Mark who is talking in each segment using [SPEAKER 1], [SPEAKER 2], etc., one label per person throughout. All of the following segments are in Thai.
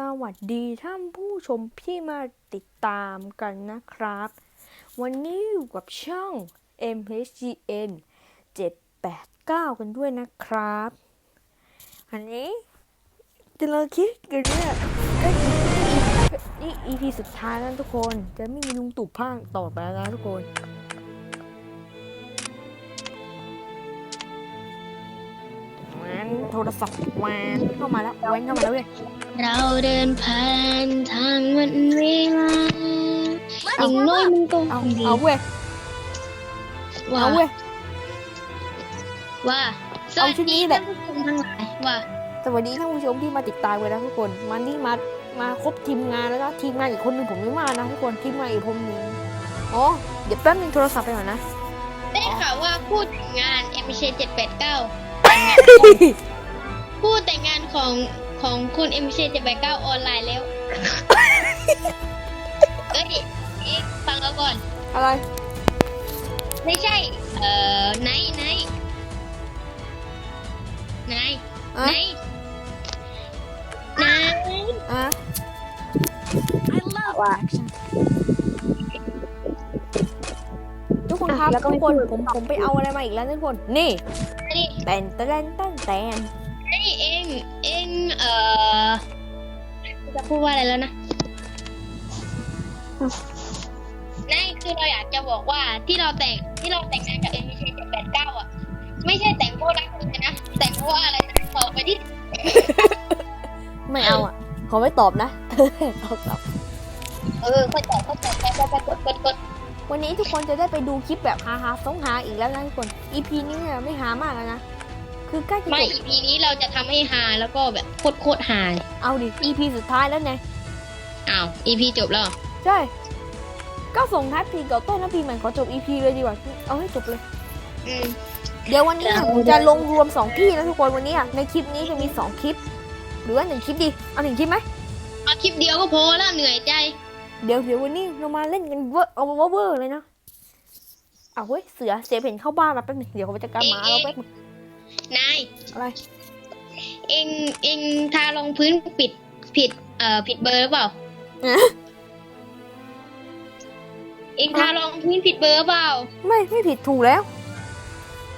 [SPEAKER 1] สวัสดีท่านผู้ชมที่มาติดตามกันนะครับ วันนี้อยู่กับช่อง MHGN 789 กันด้วยนะครับ อันนี้จะเราคิดกันเนี่ยนี่ EP สุดท้ายแล้วทุกคน จะไม่มีลุงตู่ภาคต่อไปแล้วนะทุกคน โทรศัพท์แวนเข้ามาแล้วแวนเข้ามาแล้วเว้ย
[SPEAKER 2] เราเดินผ่านทางวันเวลาอย่างน้อยมันก็
[SPEAKER 1] เอา
[SPEAKER 2] ดี
[SPEAKER 1] เอาเว้ย
[SPEAKER 2] ว่า
[SPEAKER 1] เอาเว้ย
[SPEAKER 2] ว่าส
[SPEAKER 1] เอา
[SPEAKER 2] วัส
[SPEAKER 1] ชุดนี้
[SPEAKER 2] ดี
[SPEAKER 1] แหละ
[SPEAKER 2] ท่านผู้ชมทั้งหลายว่า
[SPEAKER 1] สวัสดีท่านผู้ชมที่มาติดตามไว้นะทุกคนมานี่มามาครบทีมงานแล้วก็ทีมงานอีกคนหนึ่งผมไม่มานะทุกคนทีมงานอีกคนหนึ่งอ๋อเดี๋ยวแป๊บนึงโทรศัพท์ไปก่อนนะ
[SPEAKER 2] ได้ข่าวว่าพูดแต่งงาน m c 789 พูดแต่งงานของของคุณ m c 789ออนไลน์แล้ว เอ้ยเอ๊ะฟังเราก่อน
[SPEAKER 1] อะไร
[SPEAKER 2] ไม่ใช่ เอ่อไนท์ไนท์ไนท์
[SPEAKER 1] อะ
[SPEAKER 2] ไนท์ไนท์
[SPEAKER 1] อะ
[SPEAKER 2] ว่า
[SPEAKER 1] ทุกคนครับทุกคนผมผมไปเอาอะไรมาอีกแล้วทุกคน นี่
[SPEAKER 2] นี่
[SPEAKER 1] แตนแตนแตนแตน
[SPEAKER 2] นี่เองเองเอ่อจะพูดว่าอะไรแล้วนะนั่นคือเราอยากจะบอกว่าที่เราแต่งที่เราแต่งงานกับเอ็มพีเจ็ดแปดเก้าอะ ไม่ใช่แต่งเพราะรักคุณนะ แต่งเพราะว่าอะไรนะต่อไปที่
[SPEAKER 1] ไม่เอาอะขอไม่ตอบนะตอบตอบ
[SPEAKER 2] เออค่อยต่อค่อยต่อไปไปไปกดกดกด
[SPEAKER 1] วันนี้ทุกคนจะได้ไปดูคลิปแบบฮาฮาสงหาอีกแล้วนะทุกคน EP นี้เนี่ยไม่หามากแล้วนะ คือใกล้จะ
[SPEAKER 2] ไม่
[SPEAKER 1] จบ
[SPEAKER 2] อีพีนี้เราจะทำให้ฮาแล้วก็แบบโคตรโคตรฮาเลย
[SPEAKER 1] เอาดิ EP สุดท้ายแล้วไง
[SPEAKER 2] อ้าวอีพีจบแล้วเหรอ
[SPEAKER 1] ใช่ ก็ส่งท้ายปีเก่าต้นนะปีใหม่ขอจบ EP เลยดีกว่า เอาให้จบเลย
[SPEAKER 2] อืม
[SPEAKER 1] เดี๋ยววันนี้เนี่ย
[SPEAKER 2] เอา
[SPEAKER 1] ผมจะลงรวม 2 ที่นะทุกคนวันนี้อะในคลิปนี้จะมี 2 คลิป หรือว่าหนึ่งคลิปดี เอาหนึ่งคลิปไหม
[SPEAKER 2] เอาคลิปเดียวก็พอแล้วเหนื่อยใจ
[SPEAKER 1] เดี๋ยวเดี๋ยววันนี้เรามาเล่นกันเวอร์เอาเวอร์เลยนะเอาเว้ยเสือเสียเห็นเข้าบ้านมาแป๊บนึงเดี๋ยวเขาจะกลับมาแล้วแป๊บนึง
[SPEAKER 2] นาย
[SPEAKER 1] อะไร
[SPEAKER 2] เองเองทารองพื้นปิดผิด เอ่อผิดเบอร์หรือเปล่า
[SPEAKER 1] อะ
[SPEAKER 2] เองทารองพื้นผิดเบอร์หรือเปล่า
[SPEAKER 1] ไม่ไม่ผิดถูกแล้ว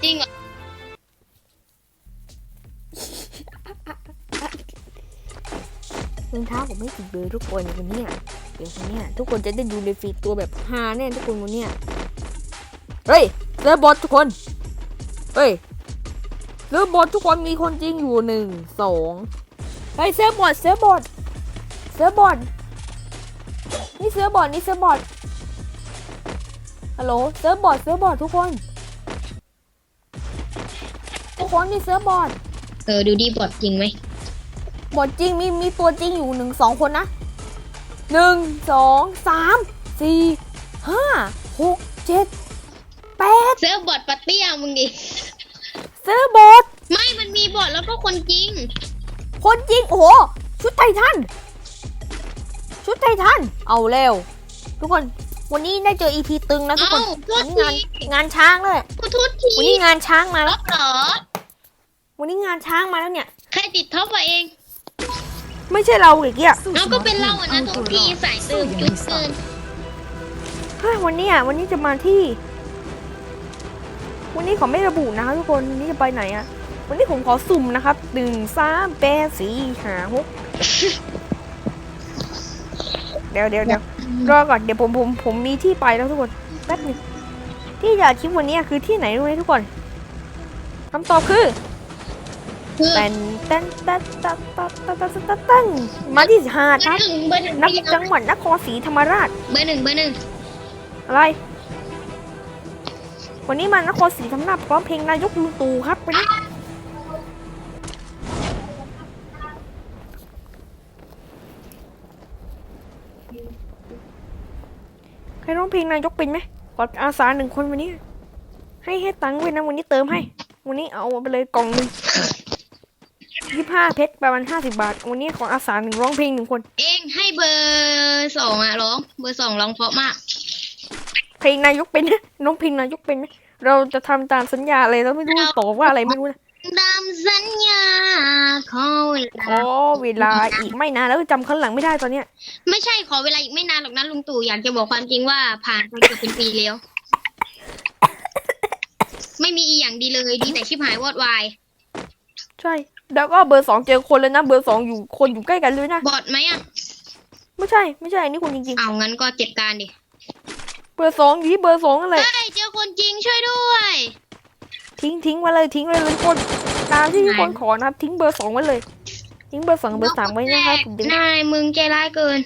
[SPEAKER 2] จริงเหรอ
[SPEAKER 1] รองเท้าผมไม่ติดเบอร์ทุกคนวันเนี้ยเดี๋ยววันเนี้ยทุกคนจะได้ดูในฟีดตัวแบบฮาแน่ทุกคนวันเนี้ยเฮ้ยเซิร์ฟบอททุกคน เฮ้ย เซิร์ฟบอททุกคนมีคนจริงอยู่หนึ่งสองเฮ้ยเซิร์ฟบอทเซิร์ฟบอทเซิร์ฟบอทนี่เซิร์ฟบอทนี่เซิร์ฟบอทฮัลโหลเซิร์ฟบอทเซิร์ฟบอททุกคน ทุกคนนี่เซิร์ฟบอท
[SPEAKER 2] เออดูดีบอดจริงไหม
[SPEAKER 1] บทจริงมีมีตัวจริงอยู่หนึ่งสองคนนะหนึ่งสองสามสี่ห้าหกเจ็ดแปด
[SPEAKER 2] เซิร์ฟบอดปัตเตี้ยมึงดิ
[SPEAKER 1] เซอร์บอท
[SPEAKER 2] ไม่มันมีบอดแล้วก็คนจริง
[SPEAKER 1] คนจริง โอ้โห ชุดไททัน ชุดไททัน เอาเร็ว ทุกคน วันนี้ได้เจออีพีตึงนะทุกค
[SPEAKER 2] เอ้านโท
[SPEAKER 1] วั
[SPEAKER 2] ษ
[SPEAKER 1] นนี้
[SPEAKER 2] ที
[SPEAKER 1] งานงานช้างเลย
[SPEAKER 2] ขอโทษที
[SPEAKER 1] วันนี้งานช้างมา
[SPEAKER 2] ท็
[SPEAKER 1] แล้
[SPEAKER 2] อ
[SPEAKER 1] ว
[SPEAKER 2] ปเหรอ
[SPEAKER 1] วันนี้งานช้างมาแล้วเนี่ย
[SPEAKER 2] ใครติดท็อปมาเอง
[SPEAKER 1] ไม่ใช่เราอีกอะ
[SPEAKER 2] เอาก็เป็นเราอะนะทุกทีใส่เติมจุดเกิน
[SPEAKER 1] เฮ้ยวันนี้อะวันนี้จะมาที่ วันนี้ขอไม่ระบุนะคะทุกคนวันนี้จะไปไหนอะวันนี้ผมขอสุ่มนะครับหนึ่งสามแปดสี่ห้าหกเดี๋ยวเดี๋ยวเดี๋ยวรอก่อนเดี๋ยวผมผมผมมีที่ไปแล้วทุกคนแป๊บหนึงที่จะอัดคลิปวันนี้คือที่ไหนรู้ไหมทุกคนคำตอบคือ
[SPEAKER 2] คือ
[SPEAKER 1] แตนแตนแตนแตนแตนแตนแตนแตนแตนมาที่หาด
[SPEAKER 2] เบ
[SPEAKER 1] ค
[SPEAKER 2] อ
[SPEAKER 1] รับ
[SPEAKER 2] ร์หนึ่งเบอร์หนึ่ง
[SPEAKER 1] นัก
[SPEAKER 2] พี่
[SPEAKER 1] จังหวัดนครศรีธรรมราช
[SPEAKER 2] เบอร์หนึ่งเบอร์หนึ่ง
[SPEAKER 1] อะไร วันนี้มานครศรีธรรมราชพร้อมเพลงนายกลุงตู่ครับวันนี้ใครร้องเพลงนายกเป็นไหมขออาสาหนึ่งคนวันนี้ ให้ให้ตังค์ไว้นะวันนี้เติมให้ วันนี้เอาไปเลยกล่องหนึ่งยี่ห้าเพชรประมาณห้าสิบบาท วันนี้ของอาสาหนึ่งร้องเพลงหนึ่งคน
[SPEAKER 2] เองให้เบอร์สองอะร้อง เบอร์สองร้องเพราะมาก
[SPEAKER 1] เพลงนายกเป็นไหมน้องเพลงนายกเป็นไหมเราจะทำตามสัญญาอะไรเราไม่รู้ตอบว่าอะไรไม่รู้นะ
[SPEAKER 2] ตามสัญญาขอเวลา
[SPEAKER 1] ขอเวลาอีกไม่นานแล้วจำขั้นหลังไม่ได้ตอนเนี้ย
[SPEAKER 2] ไม่ใช่ขอเวลาอีกไม่นานหรอกนะลุงตู่อยากจะบอกความจริงว่าผ่านไปเกือบเป็นปีแล้ว ไม่มีอีอย่างดีเลยดีแต่ชิบหายวอดวาย
[SPEAKER 1] ใช่ แล้วก็เบอร์สองเจอคนเลยนะ เบอร์สองอยู่คนอยู่ใกล้กันเลยนะ
[SPEAKER 2] บอดไหมอะ
[SPEAKER 1] ไม่ใช่ ไม่ใช่อันนี้คนจริง
[SPEAKER 2] เอางั้นก็จัดการดิ
[SPEAKER 1] ๆ เบอร์สองอยู่ที่เบอร์สองนั่นแหละ
[SPEAKER 2] เฮ้ยเจอคนจริงช่วยด้วย
[SPEAKER 1] ทิ้งทิ้งไว้เลยทิ้งไว้เลยทุกคนตามที่ทุกคนขอนะครับ ทิ้งเบอร์สองไว้เลย ทิ้งเบอร์สองเบอร์สามไว้นะครับผมเดี๋ยวนา
[SPEAKER 2] ยมึงใจร้ายเกิน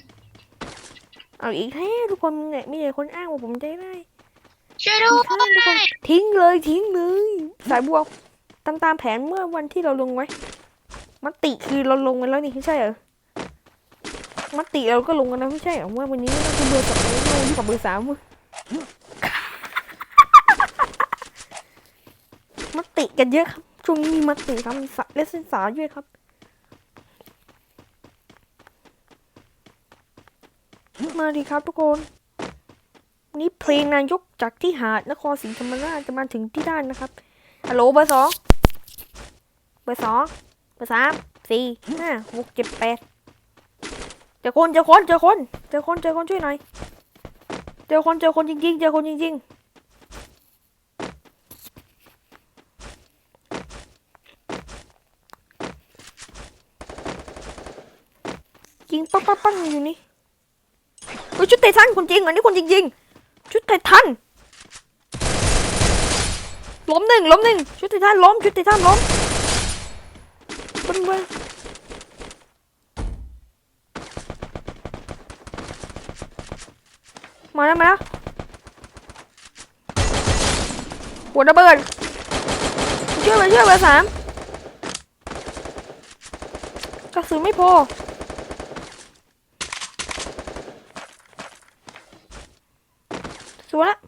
[SPEAKER 1] เอาอีกแท้ทุกคนเนี่ยมีแต่คนอ้างว่าผมใจได้าย
[SPEAKER 2] ช่วยด้ว
[SPEAKER 1] อีกแท้ทุกคน
[SPEAKER 2] ย
[SPEAKER 1] ทิ้งเลยทิ้งเลยสายบัวตามตามแผนเมื่อวันที่เราลงไว้มติคือเราลงกันแล้วนี่ไม่ใช่เหรอมติเราก็ลงกันแล้วไม่ใช่เหรอว่าวันนี้น่าจะเบอร์สองลงที่กับเบอร์สามเว้ย มติกันเยอะครับ ช่วงนี้มีมติครับมีสะและเส้นสายด้วยครับ มาดีครับทุกคนวันนี้เพลงนายกจากที่หาดนครศรีธรรมราชจะมาถึงที่ด้านนะครับฮัลโหลเบอร์สองเบอร์สองเบอร์สามสี่ห้าหกเจ็ดแปดเจอคนเจอคนเจอคนเจอคนเจอคนช่วยหน่อย จอคนเจอคนจริงๆ เจอคนจริงๆยิงปั๊บปั๊บปั๊บอยู่นี่เฮ้ยชุดไททันคนจริงอันนี้คนจริงๆ ชุดไททันล้มหนึ่งล้มหนึ่งชุดไททันล้มชุดไททันล้มบนบน มาแล้วมาแล้วหัวระเบิดเชื่อไปเชื่อไปสามกระสุนไม่พอสวยละ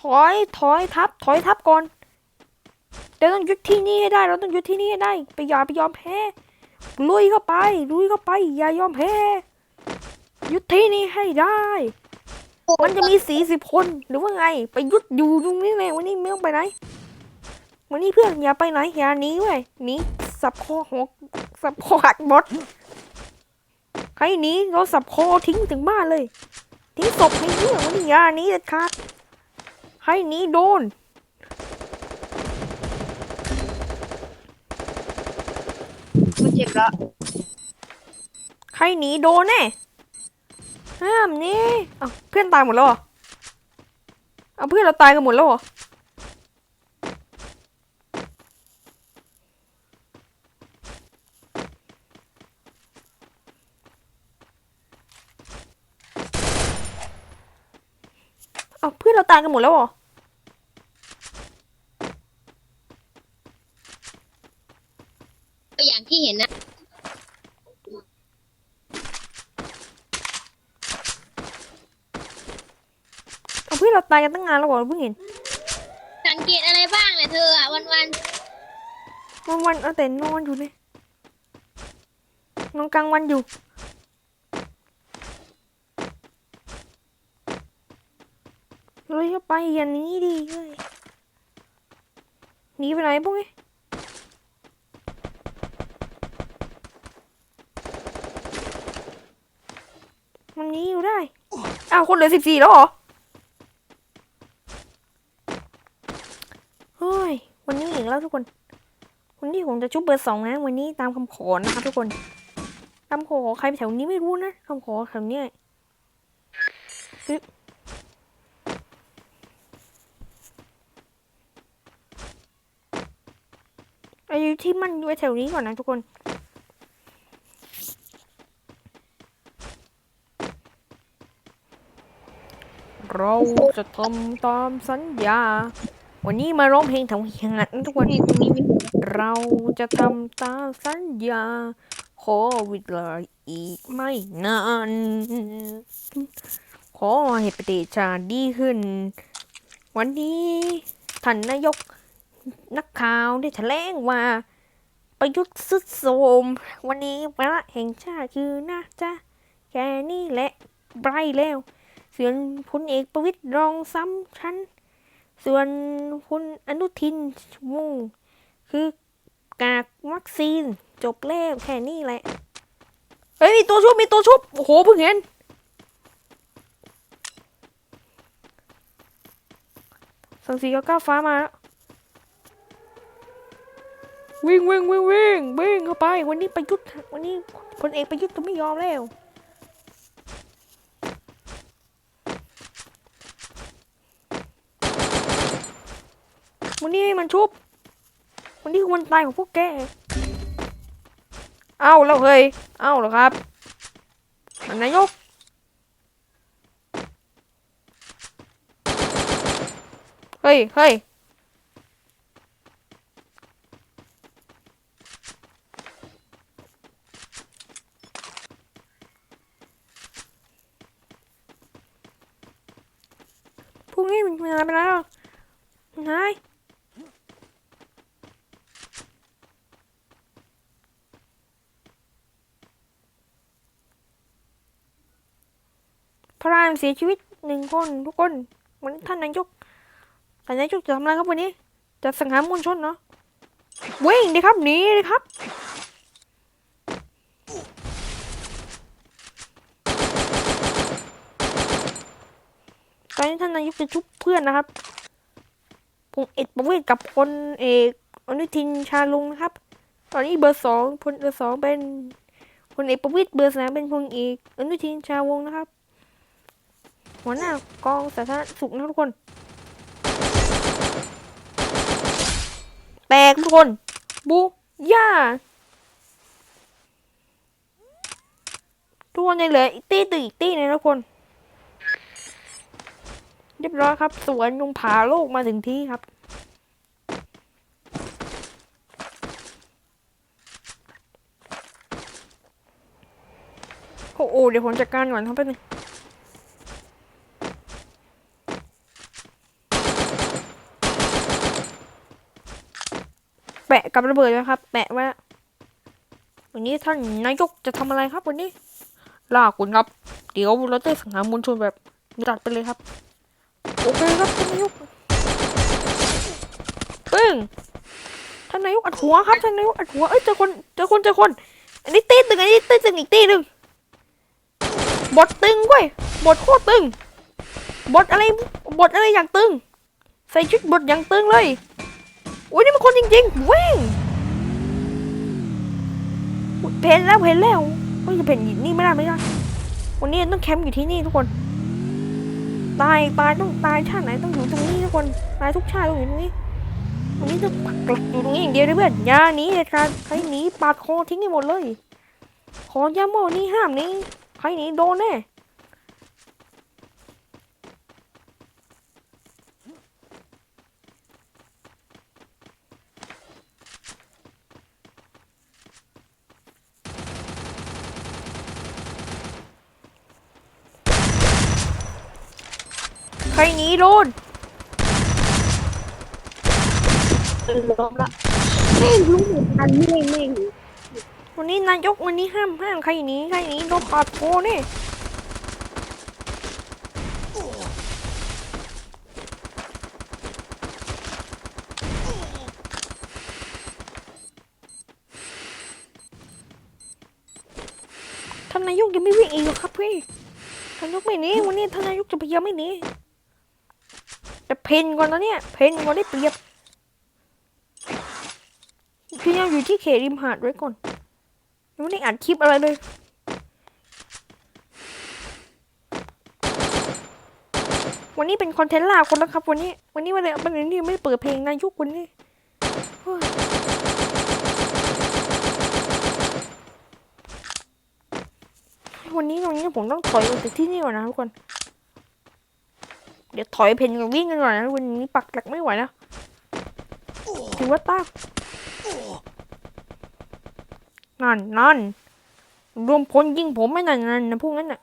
[SPEAKER 1] ถอยถอยทับถอยทับก่อนเดี๋ยวต้องยึดที่นี่ให้ได้ เราต้องยึดที่นี่ให้ได้ไปอย่าไปยอมแพ้ลุยเข้าไปลุยเข้าไปอย่ายอมแพ้ยึดที่นี่ให้ได้ มันจะมีสี่สิบคนหรือว่าไง ไปยุดอยู่ตรงนี้เลยวันนี้ไม่ต้องไปไหนวันนี้เพื่อนอย่าไปไหนอย่าหนีเว้ยหนีสับคอหัวสับคอหักหมดใครหนีเราสับคอทิ้งถึงบ้านเลย ทิ้งศพให้เหี้ยวันนี้อยาหนี้เด็ดขาดให้หนี้โดน
[SPEAKER 2] มันเจ็บแล้ว
[SPEAKER 1] ใครหนีโดนแน่ ห้ามนี่เอาเพื่อนตายหมดแล้วเหรอเอาเพื่อนเราตายกันหมดแล้วเหรอเอาเพื่อนเราตายกันหมดแล้วเหรอ
[SPEAKER 2] ตัวอย่างที่เห็นนะ
[SPEAKER 1] เอาเพื่อนเรา ตายกันตั้งนานแล้วเหรอเราเพิ่งเห็น
[SPEAKER 2] สังเกตอะไรบ้างเลยเธออะวันวัน
[SPEAKER 1] วันวันๆเอาแต่นอนอยู่เลยนอนกลางวันอยู่เลยเข้าไปอย่าหนีดีเลยหนีไปไหนพวกนี้มันหนีอยู่ได้ อ้าว คนเหลือสิบสี่แล้วเหรอ เฮ้ย วันนี้อีก แล้วทุกคนวันนี้ผมจะชุบเบอร์สองนะวันนี้ตามคำขอนะครับทุกคนตามขอใครแถวนี้ไม่รู้นะคำขอแถวเนี้ยอายุที่มันอยู่แถวนี้ก่อนนะทุกคนเราจะทำตามสัญญา วันนี้มาร้องเพลงแถวเฮียงนะทุกคน
[SPEAKER 2] นี่ตรงนี้มี
[SPEAKER 1] เราจะทำตามสัญญาขอเลาอีกไม่นาน ขอให้ประเทศชาติดีขึ้น วันนี้ท่านนายกนักข่าวได้แถลงว่า ประยุทธ์สุดโทรมวันนี้วาระแห่งชาติคือน่าจะแค่นี้แหละไบรแล้ว เส่วนพลเอกประวิตรรองซ้ำชั้น ส่วนคุณอนุทินมุ่ง คือกากวัคซีน จบแล้วแค่นี้แหละ เฮ้ย มีตัวชุบ มีตัวชุบ โอ้โหเพิ่งเห็น สังสีก็ก้าฟ้ามาแล้ววิ่งวิ่งวิ่งวิ่งวิ่งเข้าไป วันนี้ประยุทธ์วันนี้พลเอกประยุทธ์จะไม่ยอมแล้ว นนี้มันชุบวันนี้คือวันตายของพวกแก เอาแล้วเฮ้ย เอาเหรอครับท่านนายก เฮ้ยเฮ้ยพรุ่งนี้มันหายไปแล้วมันาย พระราม เสียชีวิตหนึ่งคนทุกคนวันนี้ท่านนายกท่านนายกจะทำอะไรครับวันนี้ จะสังหารมวลชนเนาะวิ่งดิครับหนีดิครับตอนนี้ท่านนายกจะชุบเพื่อนนะครับพงเอกประเวศกับพลเอกอนุทินชาลุงนะครับ ตอนนี้เบอร์สองพลเบอร์สองเป็นพลเอกประวิตรเบอร์สามเป็นพลเอกอนุทินชาวงนะครับ หัวหน้ากองสาธารณสุขนะทุกคน แตกทุกคน บูย่าทุกคนยังเหลืออีกตีตึงอีกตีหนึงนะทุกคน เรียบร้อยครับ สวนยุงผาโลกมาถึงที่ครับโอ้โหเดี๋ยวผมจัดการก่อนครับแป๊บนึง ปะกับระเบิดนะครับ แปะไว้วันนี้ท่านนายกจะทำอะไรครับวันนี้ล่าคุณครับ เดี๋ยวเราจะสังหารมวลชนแบบจัดไปเลยครับ โอเคครับท่านนายกปึ้งท่านนายกอัดหัวครับท่านนายกอัดหัวเอ้ยเจอคนเจอคนเจอคน อันนี้ตีตึงอันนี้ตีตึงอีกตีหนึ่งบทตึงเว้ยบทโคตรตึงบทอะไรบทอะไรอย่างตึง ใส่ชุดบทอย่างตึงเลย อุ้ยนี่มันคนจริงๆเวิ่งเพนแล้วเพนแล้วเฮ้ยจะเพนนี่ไม่ได้ไม่ได้วันนี้ต้องแคมป์อยู่ที่นี่ทุกคน ตายตายต้องตายชาติไหนต้องอยู่ตรงนี้ทุกคนตายทุกชาติต้องอยู่ตรงนี้วันนี้ต้องปักหลักอยู่ตรงนี้อย่างเดียวเลยเพื่อนอย่าหนีเด็ดขาดใครหนีปาดคอทิ้งให้หมดเลย ขอย้ำว่าวันนี้ห้ามนี้ใครหนีโดนแน่ ใครหนีโดน
[SPEAKER 2] ล้มละแม่งรู้เหมือนกันแม่งแม่ง
[SPEAKER 1] วันนี้นายกวันนี้ห้ามห้ามใครหนีใครหนีโดนปาดโคนี่ท่านนายกยังไม่วิ่งอีกเหรอครับพี่ท่านนายกไม่หนีวันนี้ท่านนายกจะพยายามไม่หนีแต่เพ นก่อนนะเนี่ย เพนก่อนได้เปรียบพยายามอยู่ที่เขตริมหาดไว้ก่อนยังไม่ได้อัดคลิปอะไรเลยวันนี้เป็นคอนเทนต์ล่าคนแล้วครับ วันนี้ วันนี้วันนี้วันนี้ไม่เปิดเพลงนายกวันนี้วันนี้วันนี้ผมต้องถอยออกจากที่นี่ก่อนนะทุกคน เดี๋ยวถอยเพลงกับวิ่งกันก่อนนะวันนี้ปักหลักไม่ไหวแล้วถือว่าต้านั่นนั่นรวมพลยิงผมไม่นั่นนั่นนะพวกนั้นน่ะ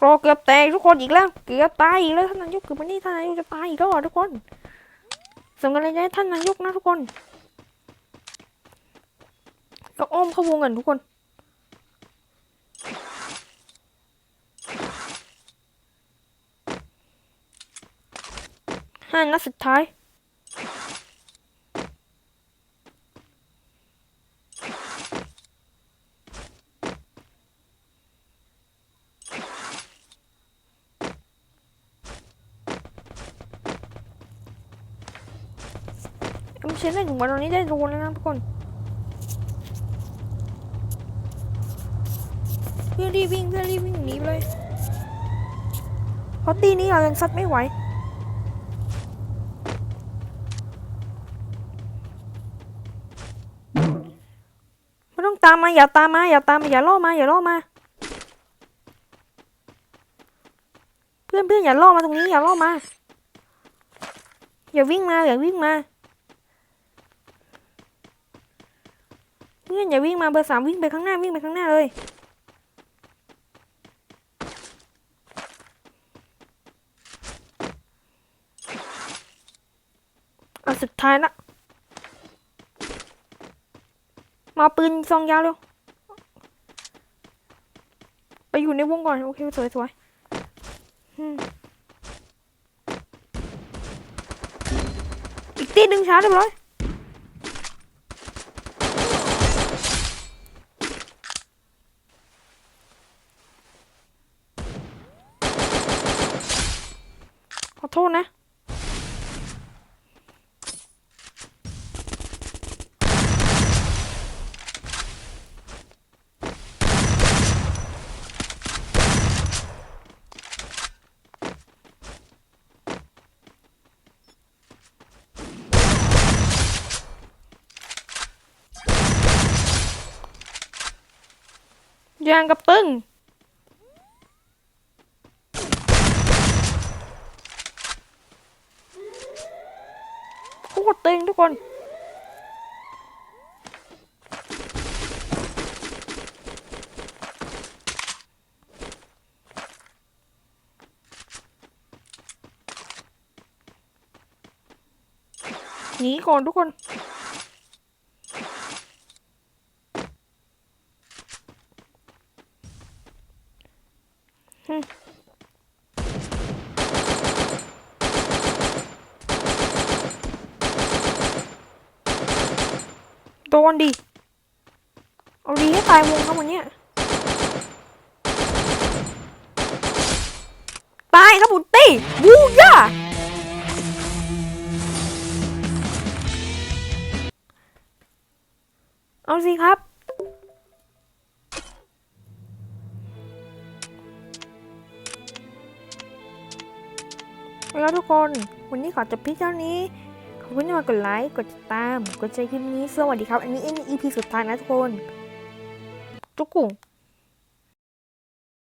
[SPEAKER 1] กรอเกือบแตกทุกคนอีกแล้ว เกือบตายอีกแล้วท่านนายกเกือบวันนี้ท่านนายกจะตายอีกแล้วทุกคนส่งกำลังใจท่านนายกนะทุกคนก็อ้อมเข้าวงกันทุกคน ห้านัดสุดท้าย ไม่ใช่เล่นถึงวันตอนนี้ได้รูนแล้วนะทุกคนเพื่อนรีบวิ่งเพื่อนรีบวิ่งหนีเลยเพราะตีนี้เรายังซัดไม่ไหว ตามมาอย่าตามมาอย่าตามมาอย่าล่อมาอย่าล่อมา เพื่อนเพื่อนอย่าล่อมาตรงนี้อย่าล่อมา อย่าวิ่งมาอย่าวิ่งมา เพื่อนอย่าวิ่งมาเบอร์สามวิ่งไปข้างหน้าวิ่งไปข้างหน้าเลยเอาสุดท้ายละ มาปืนซองยาวเร็ว ไปอยู่ในวงก่อน โอเค สวยสวยอีกตีหนึ่งช้าเรียบร้อยขอโทษนะ ยางกับตึงโคตรตึงทุกคนหนีก่อนทุกคน นดิ เอาดีให้ตายวงครับวันเนี้ยตายครับบุตตี้บูย่าเอาสิครับ แล้วทุกคน วันนี้ขอจบพีเท่านี้ ขอบคุณที่มากดไลค์ กดติดตาม กดใจคลิปนี้ สวัสดีครับ อันนี้เป็น EP สุดท้ายนะทุกคน จุกกุ่ง